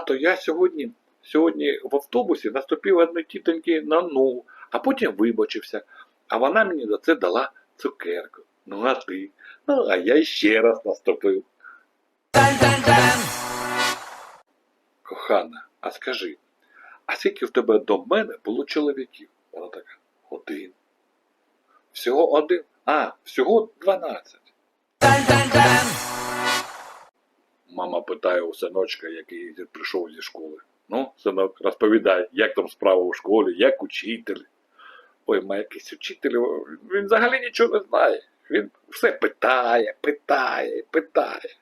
то я сьогодні, сьогодні в автобусі наступив одної тітоньки на ногу, а потім вибачився. А вона мені за це дала цукерку. Ну а ти? Ну, а я ще раз наступив. Кохана, а скажи, а скільки в тебе до мене було чоловіків? Вона така, один. Всього один? А, всього дванадцять. Мама питає у синочка, який прийшов зі школи. Ну, синок, розповідає, як там справа у школі, як учитель. Ой, ма якийсь учитель, він взагалі нічого не знає. Він все питає, питає, питає.